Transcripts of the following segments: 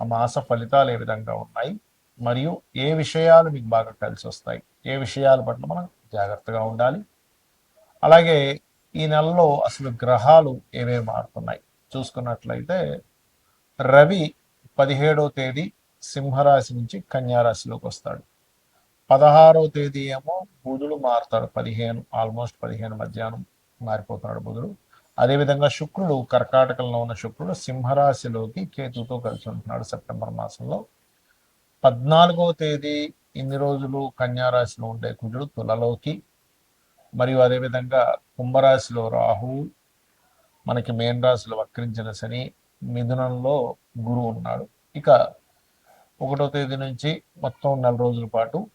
ఆ మాస ఫలితాలు ఏ విధంగా ఉన్నాయి? మరియు ఏ విషయాలు మీకు బాగా కలిసి వస్తాయి ఏ విషయాల పట్ల మనం జాగ్రత్తగా ఉండాలి? అలాగే ఈ నెలలో అసలు గ్రహాలు ఏమేమి మారుతున్నాయి? చూసుకున్నట్లయితే రవి పదిహేడో తేదీ సింహరాశి నుంచి కన్యారాశిలోకి వస్తాడు. పదహారో తేదీ ఏమో బుధుడు మారుతాడు. పదిహేను ఆల్మోస్ట్ పదిహేను మధ్యాహ్నం మారిపోతున్నాడు బుధుడు. అదేవిధంగా శుక్రుడు కర్కాటకంలో ఉన్న శుక్రుడు సింహరాశిలోకి కేతుతో కలిసి ఉంటున్నాడు సెప్టెంబర్ మాసంలో. పద్నాలుగో తేదీ ఇన్ని రోజులు కన్యారాశిలో ఉండే కుజుడు తులలోకి. మరియు అదేవిధంగా కుంభరాశిలో రాహు మనకి మేన్ రాశిలో వక్రించిన శని మిథునంలో గురువు ఉన్నాడు. ఇక ఒకటో తేదీ నుంచి మొత్తం నెల రోజుల పాటు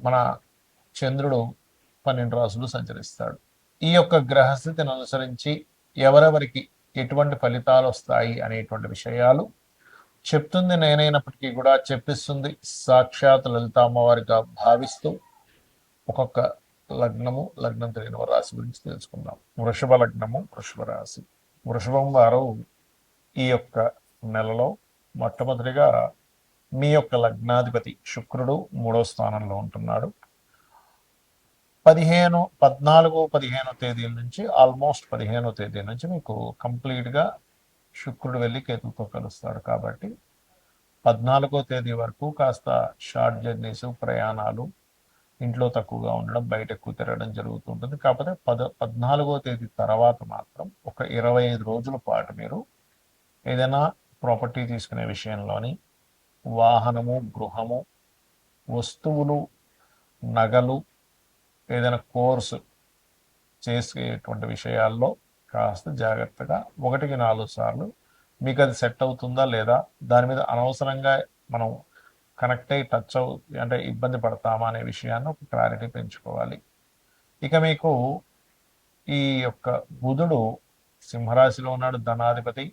మన చంద్రుడు పన్నెండు రాసులు సంచరిస్తాడు. ఈ యొక్క గ్రహస్థితిని అనుసరించి ఎవరెవరికి ఎటువంటి ఫలితాలు వస్తాయి అనేటువంటి విషయాలు చెప్తుంది నేనైనప్పటికీ కూడా చెప్పిస్తుంది సాక్షాత్ లలిత అమ్మవారిగా భావిస్తూ ఒక్కొక్క లగ్నము లగ్నం తెలియని రాశి గురించి తెలుసుకుందాం. వృషభ లగ్నము వృషభ రాశి. వృషభం వారు ఈ యొక్క నెలలో మొట్టమొదటిగా మీ యొక్క లగ్నాధిపతి శుక్రుడు మూడో స్థానంలో ఉంటున్నాడు. పదిహేను పద్నాలుగు పదిహేను తేదీల నుంచి ఆల్మోస్ట్ పదిహేనో తేదీ నుంచి మీకు కంప్లీట్గా శుక్రుడు వెళ్ళి కేతులతో కలుస్తాడు కాబట్టి పద్నాలుగో తేదీ వరకు కాస్త షార్ట్ జర్నీస్ ప్రయాణాలు ఇంట్లో తక్కువగా ఉండడం బయట ఎక్కువ తిరగడం జరుగుతుంటుంది. కాకపోతే పద పద్నాలుగో తేదీ తర్వాత మాత్రం ఒక ఇరవై ఐదు రోజుల పాటు మీరు ఏదైనా ప్రాపర్టీ తీసుకునే విషయంలోని వాహనము గృహము వస్తువులు నగలు ఏదైనా కోర్సు చేసేటువంటి విషయాల్లో కాస్త జాగ్రత్తగా ఒకటికి నాలుగు సార్లు మీకు అది సెట్ అవుతుందా లేదా దాని మీద అనవసరంగా మనం కనెక్ట్ అయ్యి టచ్ అవు అంటే ఇబ్బంది పడతామా అనే విషయాన్ని ఒక క్లారిటీ పెంచుకోవాలి. ఇక మీకు ఈ యొక్క బుధుడు సింహరాశిలో ఉన్నాడు ధనాధిపతి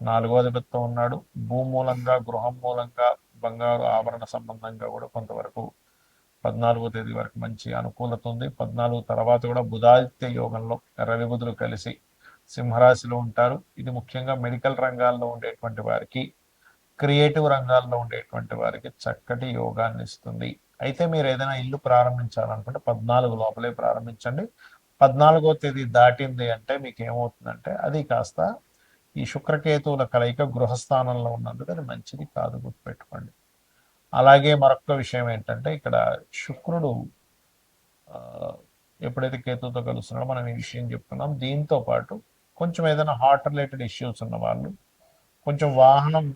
నాలుగో అధిపతితో ఉన్నాడు. భూమూలంగా గృహం మూలంగా బంగారు ఆభరణ సంబంధంగా కూడా కొంతవరకు పద్నాలుగో తేదీ వరకు మంచి అనుకూలత ఉంది. పద్నాలుగు తర్వాత కూడా బుధాదిత్య యోగంలో రవి బుధులు కలిసి సింహరాశిలో ఉంటారు. ఇది ముఖ్యంగా మెడికల్ రంగాల్లో ఉండేటువంటి వారికి క్రియేటివ్ రంగాల్లో ఉండేటువంటి వారికి చక్కటి యోగాన్ని ఇస్తుంది. అయితే మీరు ఏదైనా ఇల్లు ప్రారంభించాలనుకుంటే పద్నాలుగు లోపలే ప్రారంభించండి. పద్నాలుగో తేదీ దాటింది అంటే మీకు ఏమవుతుందంటే అది కాస్త ఈ శుక్రకేతువుల కలయిక గృహస్థానంలో ఉన్నందుకు అది మంచిది కాదు గుర్తుపెట్టుకోండి. అలాగే మరొక విషయం ఏంటంటే ఇక్కడ శుక్రుడు ఎప్పుడైతే కేతుతో కలుస్తున్నాడో మనం ఈ విషయం చెప్తున్నాం దీంతో పాటు కొంచెం ఏదైనా హార్ట్ రిలేటెడ్ ఇష్యూస్ ఉన్న వాళ్ళు కొంచెం వాహనం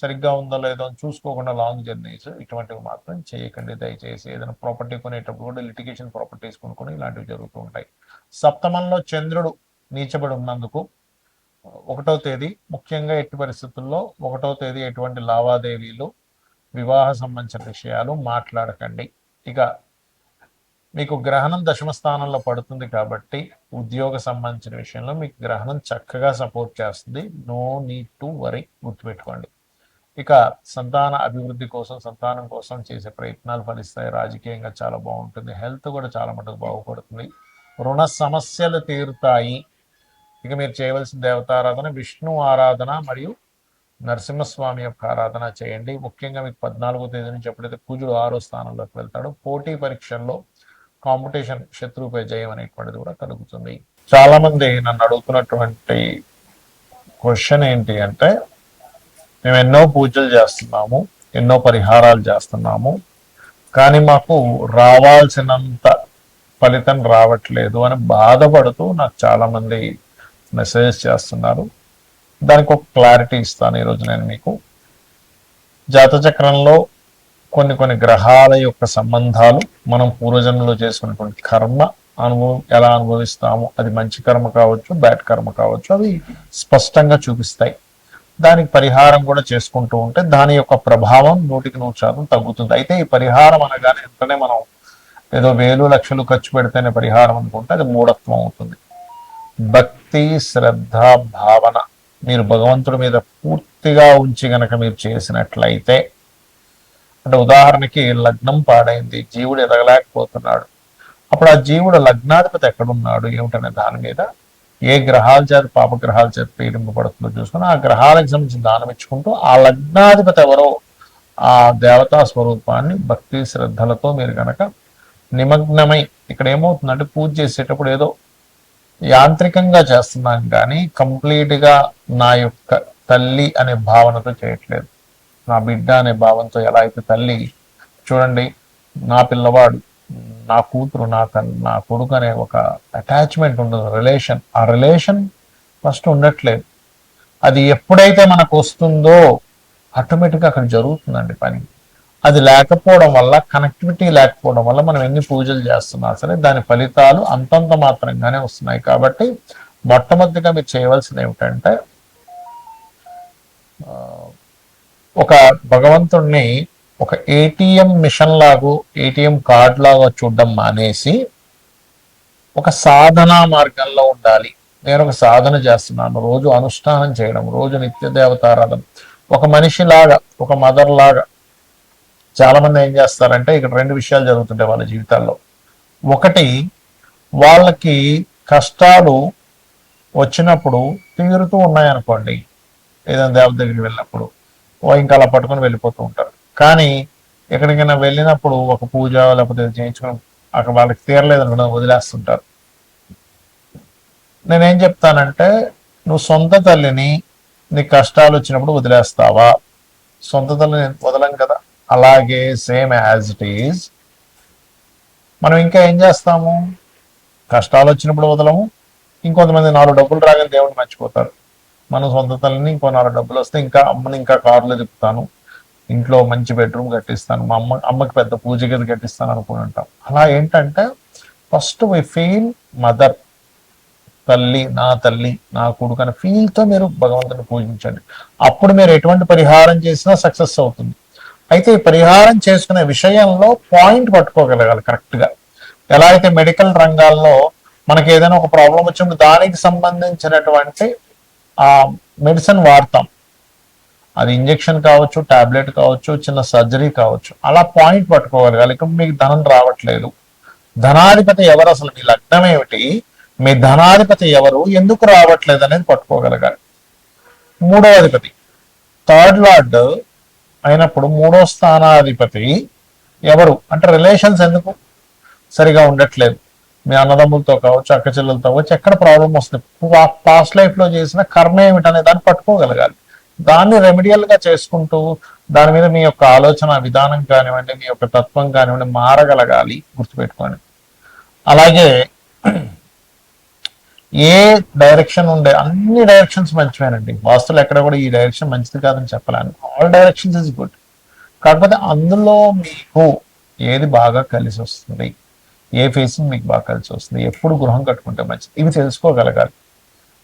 సరిగ్గా ఉందో లేదో అని చూసుకోకుండా లాంగ్ జర్నీస్ ఇటువంటివి మాత్రం చేయకండి. దయచేసి ఏదైనా ప్రాపర్టీ కొనేటప్పుడు కూడా లిటిగేషన్ ప్రాపర్టీస్ కొనుక్కొని ఇలాంటివి జరుగుతూ ఉంటాయి. సప్తమంలో చంద్రుడు నీచబడి ఉన్నందుకు ఒకటో తేదీ ముఖ్యంగా ఎట్టి పరిస్థితుల్లో ఒకటో తేదీ ఎటువంటి లావాదేవీలు వివాహ సంబంధించిన విషయాలు మాట్లాడకండి. ఇక మీకు గ్రహణం దశమ స్థానంలో పడుతుంది కాబట్టి ఉద్యోగ సంబంధించిన విషయంలో మీకు గ్రహణం చక్కగా సపోర్ట్ చేస్తుంది. నో నీడ్ టు వరీ గుర్తుపెట్టుకోండి. ఇక సంతాన అభివృద్ధి కోసం సంతానం కోసం చేసే ప్రయత్నాలు ఫలిస్తాయి. రాజకీయంగా చాలా బాగుంటుంది. హెల్త్ కూడా చాలా మటుకు బాగుపడుతుంది. రుణ సమస్యలు తీరుతాయి. ఇక మీరు చేయవలసిన దేవతారాధన విష్ణు ఆరాధన మరియు నరసింహస్వామి యొక్క ఆరాధన చేయండి. ముఖ్యంగా మీకు పద్నాలుగో తేదీ నుంచి ఎప్పుడైతే పూజలు ఆరో స్థానంలోకి వెళ్తాడో పోటీ పరీక్షల్లో కాంపిటీషన్ శత్రువుపై జయం అనేటువంటిది కూడా కలుగుతుంది. చాలా మంది నన్ను అడుగుతున్నటువంటి క్వశ్చన్ ఏంటి అంటే మేము ఎన్నో పూజలు చేస్తున్నాము ఎన్నో పరిహారాలు చేస్తున్నాము కానీ మాకు రావాల్సినంత ఫలితం రావట్లేదు అని బాధపడుతూ నాకు చాలా మంది మెసేజ్ చేస్తున్నారు. దానికి ఒక క్లారిటీ ఇస్తాను ఈరోజు నేను మీకు. జాతచక్రంలో కొన్ని కొన్ని గ్రహాల యొక్క సంబంధాలు మనం పూర్వజన్మలో చేసుకున్నటువంటి కర్మ అనుభవం ఎలా అనుభవిస్తాము అది మంచి కర్మ కావచ్చు బ్యాడ్ కర్మ కావచ్చు అవి స్పష్టంగా చూపిస్తాయి. దానికి పరిహారం కూడా చేసుకుంటూ ఉంటే దాని యొక్క ప్రభావం నూటికి నూరు శాతం తగ్గుతుంది. అయితే ఈ పరిహారం అనగానే వెంటనే మనం ఏదో వేలు లక్షలు ఖర్చు పెడితేనే పరిహారం అనుకుంటే అది మూఢత్వం అవుతుంది. భక్తి శ్రద్ధ భావన మీరు భగవంతుడి మీద పూర్తిగా ఉంచి గనక మీరు చేసినట్లయితే అంటే ఉదాహరణకి లగ్నం పాడైంది జీవుడు ఎదగలేకపోతున్నాడు. అప్పుడు ఆ జీవుడు లగ్నాధిపతి ఎక్కడున్నాడు ఏమిటనే దాని మీద ఏ గ్రహాల చేత పాపగ్రహాల చేత పీడింపబడుతుందో చూసుకుని ఆ గ్రహాలకు సంబంధించిన దానం ఇచ్చుకుంటూ ఆ లగ్నాధిపతి ఎవరో ఆ దేవతా స్వరూపాన్ని భక్తి శ్రద్ధలతో మీరు గనక నిమగ్నమై ఇక్కడ ఏమవుతుందంటే పూజ చేసేటప్పుడు ఏదో యాంత్రికంగా చేస్తున్నాను కానీ కంప్లీట్గా నా యొక్క తల్లి అనే భావనతో చేయట్లేదు. నా బిడ్డ అనే భావంతో ఎలా అయితే తల్లి చూడండి నా పిల్లవాడు నా కూతురు నా తన్ నా కొడుకు అనే ఒక అటాచ్మెంట్ ఉండదు రిలేషన్ ఆ రిలేషన్ ఫస్ట్ ఉండట్లేదు. అది ఎప్పుడైతే మనకు వస్తుందో ఆటోమేటిక్గా అక్కడ జరుగుతుందండి పని. అది లేకపోవడం వల్ల కనెక్టివిటీ లేకపోవడం వల్ల మనం ఎన్ని పూజలు చేస్తున్నా సరే దాని ఫలితాలు అంతంత మాత్రంగానే వస్తున్నాయి. కాబట్టి మొట్టమొదటిగా మీరు చేయవలసింది ఏమిటంటే ఒక భగవంతుణ్ణి ఒక ఏటీఎం మిషన్ లాగా ఏటీఎం కార్డ్ లాగా చూడడం మానేసి ఒక సాధనా మార్గంలో ఉండాలి. నేను ఒక సాధన చేస్తున్నాను. రోజు అనుష్ఠానం చేయడం రోజు నిత్య దేవతారాధన ఒక మనిషి లాగా ఒక మదర్ లాగా చాలామంది ఏం చేస్తారంటే ఇక్కడ రెండు విషయాలు జరుగుతుంటాయి వాళ్ళ జీవితాల్లో. ఒకటి వాళ్ళకి కష్టాలు వచ్చినప్పుడు తీరుతూ ఉన్నాయనుకోండి ఏదైనా దేవత దగ్గరికి వెళ్ళినప్పుడు ఇంకా అలా పట్టుకొని వెళ్ళిపోతూ ఉంటారు. కానీ ఎక్కడికైనా వెళ్ళినప్పుడు ఒక పూజ లేకపోతే చేయించుకుని అక్కడ వాళ్ళకి తీరలేదనుకున్న వదిలేస్తుంటారు. నేనేం చెప్తానంటే నువ్వు సొంత తల్లిని నీ కష్టాలు వచ్చినప్పుడు వదిలేస్తావా? సొంత తల్లిని వదలం కదా. అలాగే సేమ్ యాజ్ ఇట్ ఈజ్ మనం ఇంకా ఏం చేస్తాము? కష్టాలు వచ్చినప్పుడు వదలము. ఇంకొంతమంది నాలుగు డబ్బులు రాగానే దేవుడిని మర్చిపోతారు. మన సొంత తల్లిని ఇంకో నాలుగు డబ్బులు వస్తే ఇంకా అమ్మని ఇంకా కార్లు తిప్పుతాను. ఇంట్లో మంచి బెడ్రూమ్ కట్టిస్తాను. మా అమ్మ అమ్మకి పెద్ద పూజ గది కట్టిస్తాను అనుకుని ఉంటాం. అలా ఏంటంటే ఫస్ట్ వి ఫీల్ మదర్ తల్లి నా తల్లి నా కొడుకు అనే ఫీల్తో మీరు భగవంతుని పూజించండి. అప్పుడు మీరు ఎటువంటి పరిహారం చేసినా సక్సెస్ అవుతుంది. అయితే ఈ పరిహారం చేసుకునే విషయంలో పాయింట్ పట్టుకోగలగాలి కరెక్ట్గా. ఎలా అయితే మెడికల్ రంగాల్లో మనకి ఏదైనా ఒక ప్రాబ్లం వచ్చినప్పుడు దానికి సంబంధించినటువంటి ఆ మెడిసిన్ వాడతాం. అది ఇంజెక్షన్ కావచ్చు టాబ్లెట్ కావచ్చు చిన్న సర్జరీ కావచ్చు. అలా పాయింట్ పట్టుకోగలగాలి. ఇక్కడ మీకు ధనం రావట్లేదు. ధనాధిపతి ఎవరు అసలు? మీ లగ్నం ఏమిటి? మీ ధనాధిపతి ఎవరు? ఎందుకు రావట్లేదు అనేది పట్టుకోగలగాలి. మూడో అధిపతి. థర్డ్ లార్డ్ అయినప్పుడు మూడో స్థానాధిపతి ఎవరు? అంటే రిలేషన్స్ ఎందుకు? సరిగా ఉండట్లేదు. మీ అన్నదమ్ములతో కావచ్చు అక్క చెల్లెలతో కావచ్చు ఎక్కడ ప్రాబ్లం వస్తుంది? పాస్ట్ లైఫ్లో చేసిన కర్మ ఏమిటనే దాన్ని పట్టుకోగలగాలి. దాన్ని రెమెడియల్గా చేసుకుంటూ దాని మీద మీ యొక్క ఆలోచన విధానం కానివ్వండి మీ యొక్క తత్వం కానివ్వండి మారగలగాలి. గుర్తుపెట్టుకోండి. అలాగే ఏ డైరెక్షన్ ఉండే అన్ని డైరెక్షన్స్ మంచివేనండి. వాస్తులు ఎక్కడ కూడా ఈ డైరెక్షన్ మంచిది కాదని చెప్పలేను. ఆల్ డైరెక్షన్స్ ఇస్ గుడ్ కాకపోతే అందులో మీకు ఏది బాగా కలిసి వస్తుంది ఏ ఫేసింగ్ మీకు బాగా కలిసి వస్తుంది ఎప్పుడు గృహం కట్టుకుంటే మంచిది ఇవి తెలుసుకోగలగాలి.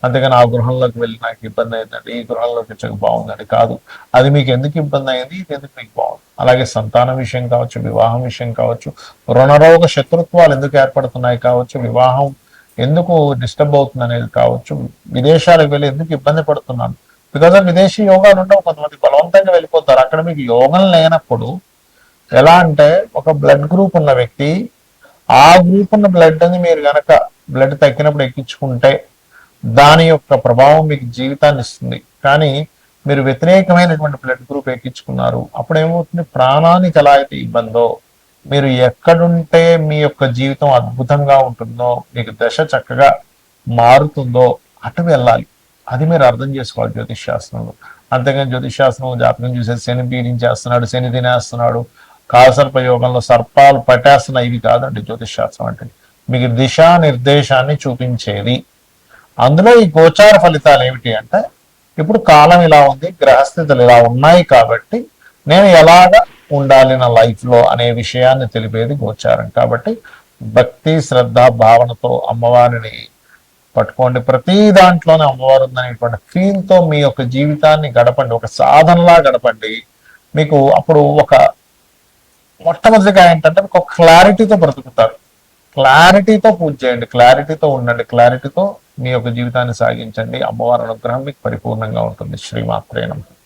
అంతేగాని ఆ గృహంలోకి వెళ్ళి నాకు ఇబ్బంది అయిందండి ఈ గృహంలోకి వచ్చాక బాగుందండి కాదు. అది మీకు ఎందుకు ఇబ్బంది అయింది ఇది ఎందుకు మీకు బాగుంది? అలాగే సంతాన విషయం కావచ్చు వివాహం విషయం కావచ్చు రుణరోగ శత్రుత్వాలు ఎందుకు ఏర్పడుతున్నాయి కావచ్చు వివాహం ఎందుకు డిస్టర్బ్ అవుతుంది అనేది కావచ్చు. విదేశాలకు వెళ్ళి ఎందుకు ఇబ్బంది పడుతున్నాను? బికాజ్ ఆఫ్ విదేశీ యోగాలు ఉండవు కొంతమంది. బలవంతంగా వెళ్ళిపోతారు. అక్కడ మీకు యోగం లేనప్పుడు ఎలా అంటే ఒక బ్లడ్ గ్రూప్ ఉన్న వ్యక్తి ఆ గ్రూప్ ఉన్న బ్లడ్ అని మీరు గనక బ్లడ్ తగ్గినప్పుడు ఎక్కించుకుంటే దాని యొక్క ప్రభావం మీకు జీవితాన్ని ఇస్తుంది. కానీ మీరు వ్యతిరేకమైనటువంటి బ్లడ్ గ్రూప్ ఎక్కించుకున్నారు. అప్పుడు ఏమవుతుంది ప్రాణానికి ఎలా అయితే ఇబ్బందో మీరు ఎక్కడుంటే మీ యొక్క జీవితం అద్భుతంగా ఉంటుందో మీకు దశ చక్కగా మారుతుందో అటు వెళ్ళాలి. అది మీరు అర్థం చేసుకోవాలి జ్యోతిష్ శాస్త్రంలో. అంతేగాని జ్యోతిష్ శాస్త్రం జాతకం చూసే శని పీడించేస్తున్నాడు శని తినేస్తున్నాడు కాసర్ప యోగంలో సర్పాలు పట్టేస్తున్నాయి. ఇవి కాదండి జ్యోతిష్ శాస్త్రం అంటే. మీకు దిశా నిర్దేశాన్ని చూపించేది. అందులో ఈ గోచార ఫలితాలు ఏమిటి అంటే ఇప్పుడు కాలం ఇలా ఉంది గ్రహస్థితులు ఇలా ఉన్నాయి కాబట్టి నేను ఎలాగా ఉండాలి నా లైఫ్లో అనే విషయాన్ని తెలిపేది గోచారం. కాబట్టి భక్తి శ్రద్ధ భావనతో అమ్మవారిని పట్టుకోండి. ప్రతి దాంట్లోనే అమ్మవారు ఉందనేటువంటి ఫీల్తో మీ యొక్క జీవితాన్ని గడపండి. ఒక సాధనలా గడపండి. మీకు అప్పుడు ఒక మొట్టమొదటిగా ఏంటంటే మీకు ఒక క్లారిటీతో బ్రతుకుతారు. క్లారిటీతో పూజ చేయండి. క్లారిటీతో ఉండండి. క్లారిటీతో మీ యొక్క జీవితాన్ని సాగించండి. అమ్మవారి అనుగ్రహం మీకు పరిపూర్ణంగా ఉంటుంది. శ్రీమాత్రేనం